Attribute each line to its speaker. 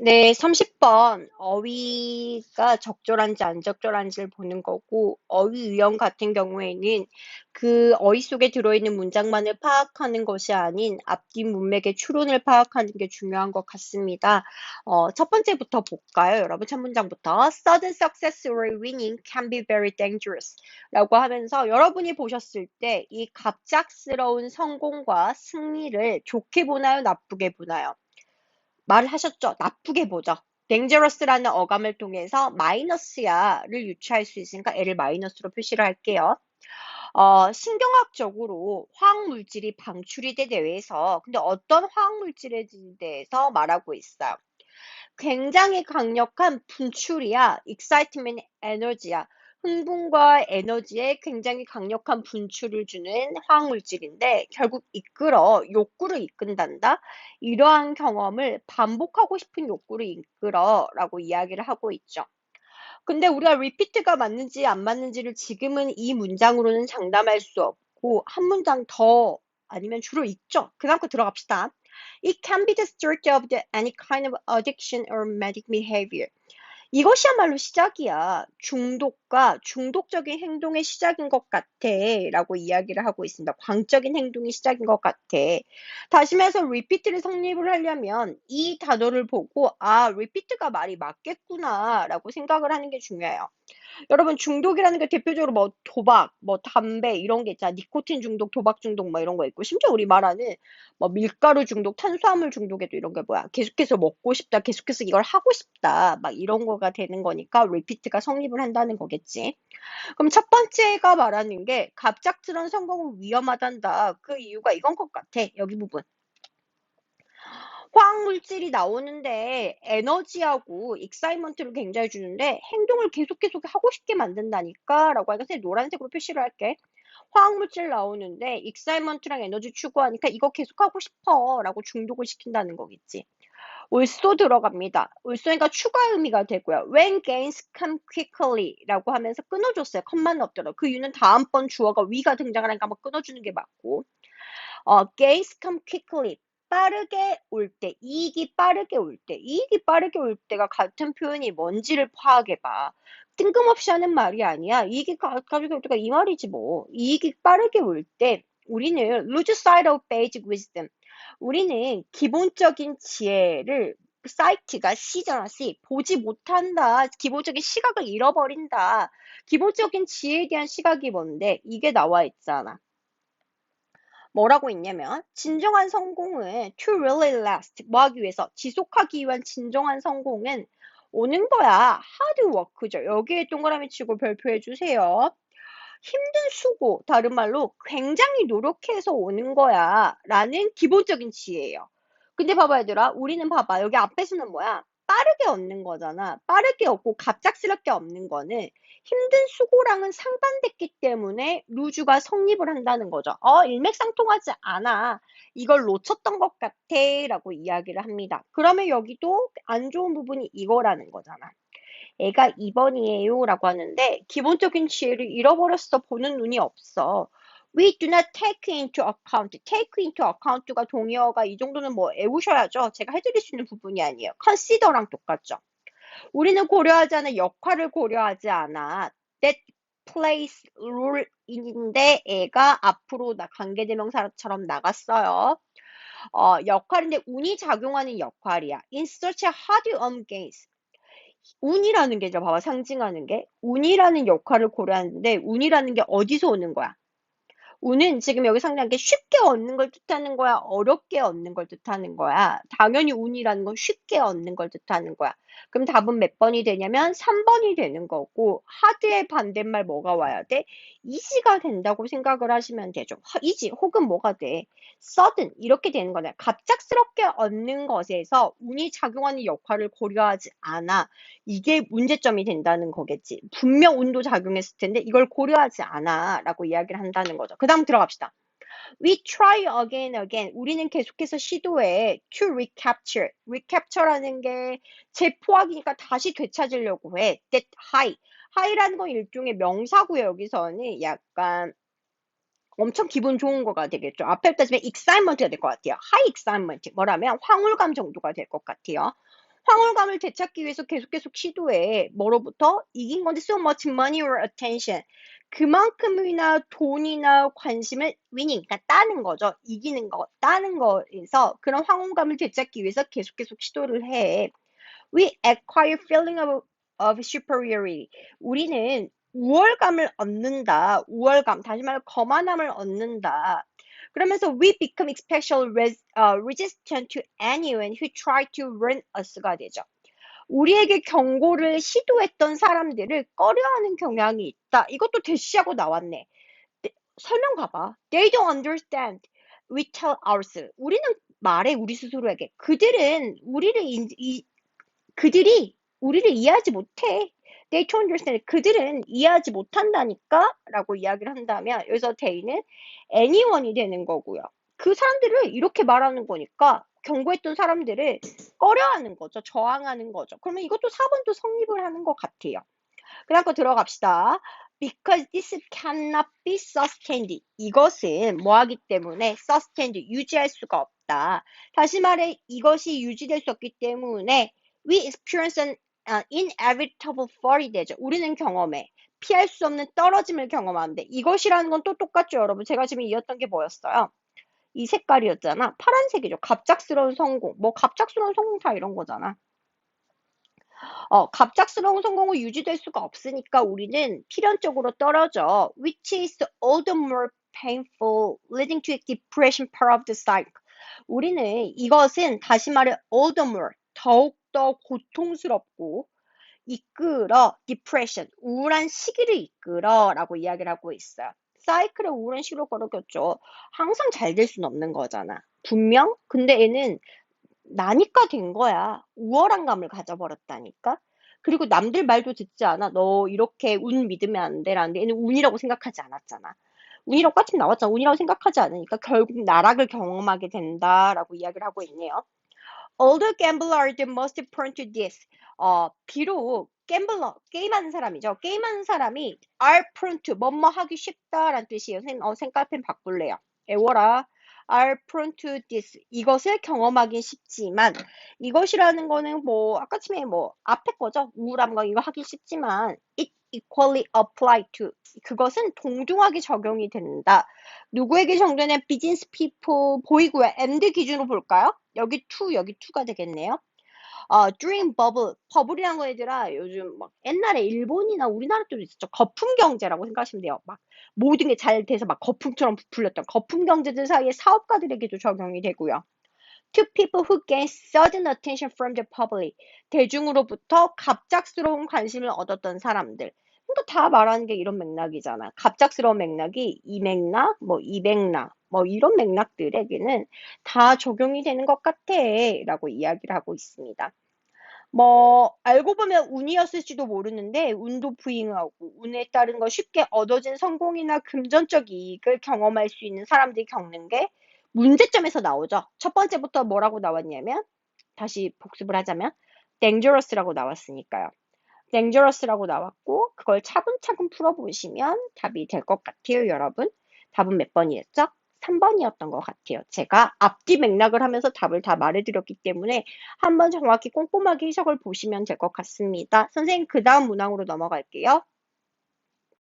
Speaker 1: 네, 30번 어휘가 적절한지 안 적절한지를 보는 거고 어휘 유형 같은 경우에는 그 어휘 속에 들어있는 문장만을 파악하는 것이 아닌 앞뒤 문맥의 추론을 파악하는 게 중요한 것 같습니다. 어, 첫 번째부터 볼까요? 여러분 첫 문장부터 Sudden success or winning can be very dangerous 라고 하면서 여러분이 보셨을 때 이 갑작스러운 성공과 승리를 좋게 보나요? 나쁘게 보나요? 말을 하셨죠. 나쁘게 보죠. dangerous라는 어감을 통해서 마이너스야를 유추할 수 있으니까 애를 마이너스로 표시를 할게요. 어, 신경학적으로 화학물질이 방출이 돼 대해서 근데 어떤 화학물질에 대해서 말하고 있어요. 굉장히 강력한 분출이야, excitement, 에너지야. 흥분과 에너지에 굉장히 강력한 분출을 주는 화학물질인데 결국 이끌어 욕구를 이끈단다. 이러한 경험을 반복하고 싶은 욕구를 이끌어라고 이야기를 하고 있죠. 근데 우리가 repeat가 맞는지 안 맞는지를 지금은 이 문장으로는 장담할 수 없고 한 문장 더 아니면 주로 있죠. 그거 들어갑시다. It can be the start of the, any kind of addiction or medic behavior. 이것이야말로 시작이야. 중독과 중독적인 행동의 시작인 것 같아. 라고 이야기를 하고 있습니다. 광적인 행동이 시작인 것 같아. 다시 말해서 repeat를 성립을 하려면 이 단어를 보고 아, repeat가 말이 맞겠구나. 라고 생각을 하는 게 중요해요. 여러분 중독이라는 게 대표적으로 뭐 도박, 뭐 담배 이런 게 있잖아. 니코틴 중독, 도박 중독 뭐 이런 거 있고 심지어 우리 말하는 뭐 밀가루 중독, 탄수화물 중독에도 이런 게 뭐야. 계속해서 먹고 싶다, 계속해서 이걸 하고 싶다 막 이런 거가 되는 거니까 리피트가 성립을 한다는 거겠지. 그럼 첫 번째가 말하는 게 갑작스러운 성공은 위험하단다. 그 이유가 이건 것 같아. 여기 부분. 화학물질이 나오는데 에너지하고 익사이먼트를 굉장히 주는데 행동을 계속 계속 하고 싶게 만든다니까 라고 하니까 노란색으로 표시를 할게. 화학물질 나오는데 익사이먼트랑 에너지 추구하니까 이거 계속 하고 싶어 라고 중독을 시킨다는 거겠지. also 들어갑니다. also니까 추가 의미가 되고요. when gains come quickly 라고 하면서 끊어줬어요. 컴만 없더라도 그 이유는 다음번 주어가 위가 등장을 하니까 한번 끊어주는 게 맞고 어, gains come quickly 빠르게 올 때, 이익이 빠르게 올 때, 이익이 빠르게 올 때가 같은 표현이 뭔지를 파악해 봐. 뜬금없이 하는 말이 아니야. 이익이 가지고 올 때가 이 말이지 뭐. 이익이 빠르게 올 때 우리는 lose sight of basic wisdom. 우리는 기본적인 지혜를 사이트가 시잖아, 시. 보지 못한다. 기본적인 시각을 잃어버린다. 기본적인 지혜에 대한 시각이 뭔데? 이게 나와 있잖아. 뭐라고 있냐면 진정한 성공은 to really last 뭐 하기 위해서 지속하기 위한 진정한 성공은 오는 거야. Hard work죠? 여기에 동그라미 치고 별표해 주세요. 힘든 수고 다른 말로 굉장히 노력해서 오는 거야. 라는 기본적인 지혜예요. 근데 봐봐 얘들아. 우리는 봐봐. 여기 앞에서는 뭐야 빠르게 얻는 거잖아 빠르게 얻고 갑작스럽게 얻는 거는 힘든 수고랑은 상반됐기 때문에 루즈가 성립을 한다는 거죠. 어, 일맥상통하지 않아. 이걸 놓쳤던 것 같아. 라고 이야기를 합니다. 그러면 여기도 안 좋은 부분이 이거라는 거잖아. 애가 2번이에요. 라고 하는데, 기본적인 지혜를 잃어버렸어. 보는 눈이 없어. We do not take into account. take into account가 동의어가 이 정도는 뭐 애우셔야죠. 제가 해드릴 수 있는 부분이 아니에요. consider랑 똑같죠. 우리는 고려하지 않은 역할을 고려하지 않아. that plays role인데 애가 앞으로 나 관계대명사처럼 나갔어요. 어, 역할인데 운이 작용하는 역할이야. In such a hard on gains. 운이라는 게죠. 봐봐 상징하는 게 운이라는 역할을 고려하는데 운이라는 게 어디서 오는 거야? 운은 지금 여기 상당한 게 쉽게 얻는 걸 뜻하는 거야? 어렵게 얻는 걸 뜻하는 거야? 당연히 운이라는 건 쉽게 얻는 걸 뜻하는 거야. 그럼 답은 몇 번이 되냐면 3번이 되는 거고 하드의 반대말 뭐가 와야 돼? 이지가 된다고 생각을 하시면 되죠. 이지 혹은 뭐가 돼? sudden 이렇게 되는 거냐. 갑작스럽게 얻는 것에서 운이 작용하는 역할을 고려하지 않아. 이게 문제점이 된다는 거겠지. 분명 운도 작용했을 텐데 이걸 고려하지 않아 라고 이야기를 한다는 거죠. 그 다음 들어갑시다. We try again again. 우리는 계속해서 시도해. To recapture. recapture라는 게 재포악이니까 다시 되찾으려고 해. That high. high라는 건 일종의 명사고요. 여기서는 약간 엄청 기분 좋은 거가 되겠죠. 앞에 따지면 excitement가 될 것 같아요. high excitement. 뭐라면 황홀감 정도가 될 것 같아요. 황홀감을 되찾기 위해서 계속 계속 시도해. 뭐로부터? 이긴 건데 so much money or attention. 그만큼이나 돈이나 관심을 winning, 그러니까 따는 거죠. 이기는 거, 따는 거에서 그런 황홀감을 되찾기 위해서 계속 계속 시도를 해. We acquire feeling of, of superiority. 우리는 우월감을 얻는다. 우월감, 다시 말해 거만함을 얻는다. 그러면서 we become especially res, uh, resistant to anyone who try to run us가 되죠. 우리에게 경고를 시도했던 사람들을 꺼려하는 경향이 있다. 이것도 대시하고 나왔네. 네, 설명 봐봐. They don't understand. We tell ourselves. 우리는 말해 우리 스스로에게. 그들은 우리를 인, 이, 그들이 우리를 이해하지 못해. They don't understand. 그들은 이해하지 못한다니까? 라고 이야기를 한다면 여기서 they는 anyone이 되는 거고요. 그 사람들을 이렇게 말하는 거니까 경고했던 사람들을 꺼려하는 거죠. 저항하는 거죠. 그러면 이것도 4번도 성립을 하는 것 같아요. 그래갖고 들어갑시다. Because this cannot be sustained. 이것은 뭐하기 때문에 sustained, 유지할 수가 없다. 다시 말해 이것이 유지될 수 없기 때문에 we experience an uh, inevitable fall이 되죠. 우리는 경험해. 피할 수 없는 떨어짐을 경험하는데 이것이라는 건 또 똑같죠, 여러분. 제가 지금 이었던 게 뭐였어요? 이 색깔이었잖아. 파란색이죠. 갑작스러운 성공. 뭐 갑작스러운 성공 다 이런 거잖아. 어, 갑작스러운 성공은 유지될 수가 없으니까 우리는 필연적으로 떨어져. Which is all the more painful, leading to a depression part of the cycle. 우리는 이것은 다시 말해 all the more, 더욱더 고통스럽고 이끌어, depression, 우울한 시기를 이끌어 라고 이야기를 하고 있어요. 사이클에 우울한 시기로 걸어겼죠. 항상 잘 될 수는 없는 거잖아. 분명? 근데 얘는 나니까 된 거야. 우월한 감을 가져버렸다니까. 그리고 남들 말도 듣지 않아. 너 이렇게 운 믿으면 안 돼라는데 얘는 운이라고 생각하지 않았잖아. 운이라고 까침 나왔잖아. 운이라고 생각하지 않으니까 결국 나락을 경험하게 된다라고 이야기를 하고 있네요. Older gambler are the most prone to this. 어, 비록 갬블러, 게임하는 사람이죠. 게임하는 사람이 are prone to, 뭐뭐 하기 쉽다라는 뜻이에요. 생, 어, 생각펜 바꿀래요. 애워라. are prone to this. 이것을 경험하긴 쉽지만, 이것이라는 거는 뭐, 아까 처음에 뭐, 앞에 거죠. 우울함과 이거 하기 쉽지만, it equally apply to. 그것은 동등하게 적용이 된다. 누구에게 정되는 비즈니스 피플 보이고요. and 기준으로 볼까요? 여기 to, 여기 to가 되겠네요. 어, during bubble, 버블이란 거 얘들아, 요즘 막 옛날에 일본이나 우리나라 때도 있었죠. 거품 경제라고 생각하시면 돼요. 막 모든 게 잘 돼서 막 거품처럼 부풀렸던 거품 경제들 사이에 사업가들에게도 적용이 되고요. To people who gain sudden attention from the public. 대중으로부터 갑작스러운 관심을 얻었던 사람들. 그러니까 다 말하는 게 이런 맥락이잖아. 갑작스러운 맥락이 이 맥락, 뭐 이 맥락, 뭐 이런 맥락들에게는 다 적용이 되는 것 같아. 라고 이야기를 하고 있습니다. 뭐 알고 보면 운이었을지도 모르는데 운도 부잉하고 운에 따른 거 쉽게 얻어진 성공이나 금전적 이익을 경험할 수 있는 사람들이 겪는 게 문제점에서 나오죠. 첫 번째부터 뭐라고 나왔냐면 다시 복습을 하자면 dangerous라고 나왔으니까요. Dangerous라고 나왔고 그걸 차근차근 풀어보시면 답이 될 것 같아요, 여러분. 답은 몇 번이었죠? 3번이었던 것 같아요. 제가 앞뒤 맥락을 하면서 답을 다 말해드렸기 때문에 한번 정확히 꼼꼼하게 해석을 보시면 될 것 같습니다. 선생님, 그 다음 문항으로 넘어갈게요.